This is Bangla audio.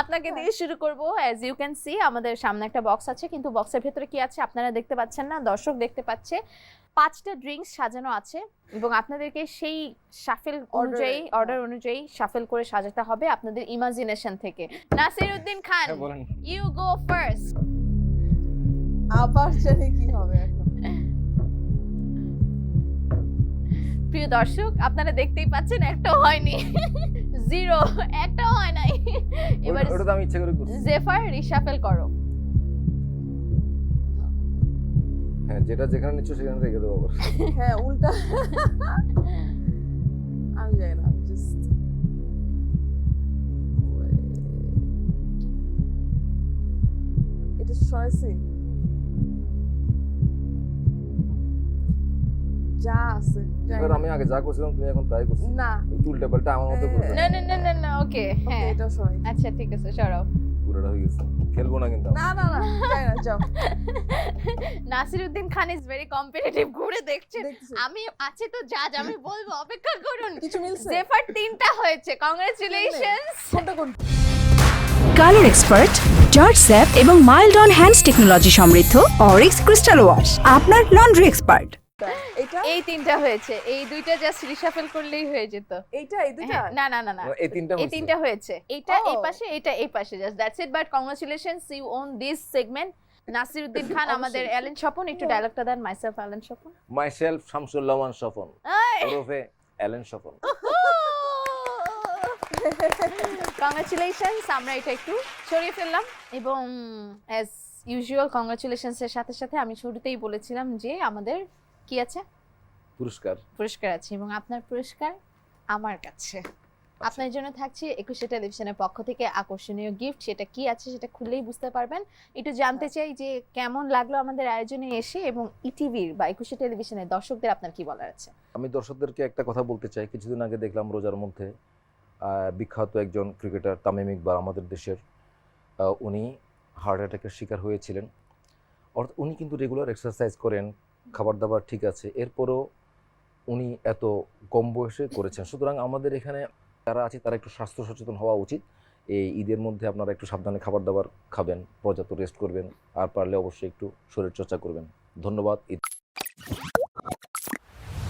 আপনাকে দিয়ে শুরু করব। অ্যাজ ইউ ক্যান সি আমাদের সামনে একটা বক্স আছে কিন্তু বক্সের ভেতরে কি আছে আপনারা দেখতে পাচ্ছেন না দর্শক দেখতে পাচ্ছে। পাঁচটা ড্রিঙ্কস সাজানো আছে এবং আপনাদেরকে সেই শাফেল অনুযায়ী হ্যাঁ। অর্ডার অনুযায়ী শাফেল করে সাজাতে হবে আপনাদের ইমাজিনেশন থেকে। নাসির উদ্দিন খান হ্যাঁ ইউ গো ফার্স্ট আবার জানি কি হবে প্রিয় দর্শক আপনারা দেখতেই পাচ্ছেন একটা হয়নি। জিরো একটাও হয় নাই। তো আমি ইচ্ছা করে করছি। জেফার রিশাফেল করো। হ্যাঁ যেটা যেখানে নিচ্ছ সেখানে রেখে দেবো আবার। হ্যাঁ উল্টা। আমি জানি না আমি জাস্ট এটা সরাইছি যা আছে এবার আমি আগে যা করছিলাম তুমি এখন তাই করছ। না। উল্টা পাল্টা আমার মতো করে না না না না না ওকে ওকে হ্যাঁ। এটাও সরাই আচ্ছা ঠিক আছে সরাও পুরোটা হয়ে গেছে। খেলব না কিন্তু না না না জানি না যাও। Nasiruddin Khan is very competitive ঘুরে দেখছেন আমি আছি তো জাজ আমি বলব অপেক্ষা করুন। কিছু মিলছে? জেফার তিনটা হয়েছে কংগ্রেচুলেশনস কোনটা কোন? কালার এক্সপার্ট জর্জ স্যাপ এবং মাইল্ড অন হ্যান্ডস টেকনোলজি সমৃদ্ধ অরিক্স ক্রিস্টাল ওয়াশ আপনার লন্ড্রি এক্সপার্ট এটা এই তিনটা হয়েছে। এই দুইটা জাস্ট রিশাফেল করলেই হয়ে যেত। এইটা এই দুইটা? হ্যাঁ, না না না না। এই তিনটা এই তিনটা হয়েছে। এটা এই. পাশে এটা এই পাশে just that's it but congratulations you won this segment Nasiruddin Khan আমাদের অ্যালেন স্বপন। একটু ডায়লগটা then myself Allen Swapan. Myself Shamsullahman Swapan. ওরফে অ্যালেন স্বপন। কংগ্রাচুলেশনস আমরা এটা একটু সরিয়ে ফেললাম। এবং অ্যাজ ইউজুয়াল কংগ্রাচুলেশনস এর সাথে সাথে আমি শুরুতেই বলেছিলাম যে আমাদের কি আছে? পুরস্কার। পুরস্কার আছে এবং আপনার পুরস্কার আমার কাছে। আপনার জন্য থাকছে একুশে টেলিভিশনের পক্ষ থেকে আকর্ষণীয় গিফট সেটা কি আছে সেটা খুললেই বুঝতে পারবেন। একটু জানতে চাই যে কেমন লাগল আমাদের আয়োজনে এসে এবং ইটিভির বা একুশে টেলিভিশনের দর্শকদের আপনার কি বলার আছে? আমি দর্শকদেরকে একটা কথা বলতে চাই। কিছুদিন আগে দেখলাম রোজার মধ্যে বিখ্যাত একজন ক্রিকেটার তামিম ইকবাল আমাদের দেশের। উনি হার্ট অ্যাটাকের শিকার হয়েছিলেন। অর্থাৎ উনি কিন্তু রেগুলার এক্সারসাইজ করেন। খাবার দাবার ঠিক আছে, এরপরও উনি এত কম বয়সে করেছেন। সুতরাং আমাদের এখানে যারা আছে, তারা একটু স্বাস্থ্য সচেতন হওয়া উচিত। এই ঈদের মধ্যে আপনারা একটু সাবধানে খাবার দাবার খাবেন, পর্যাপ্ত রেস্ট করবেন, আর পারলে অবশ্যই একটু শরীর চর্চা করবেন। ধন্যবাদ। ঈদ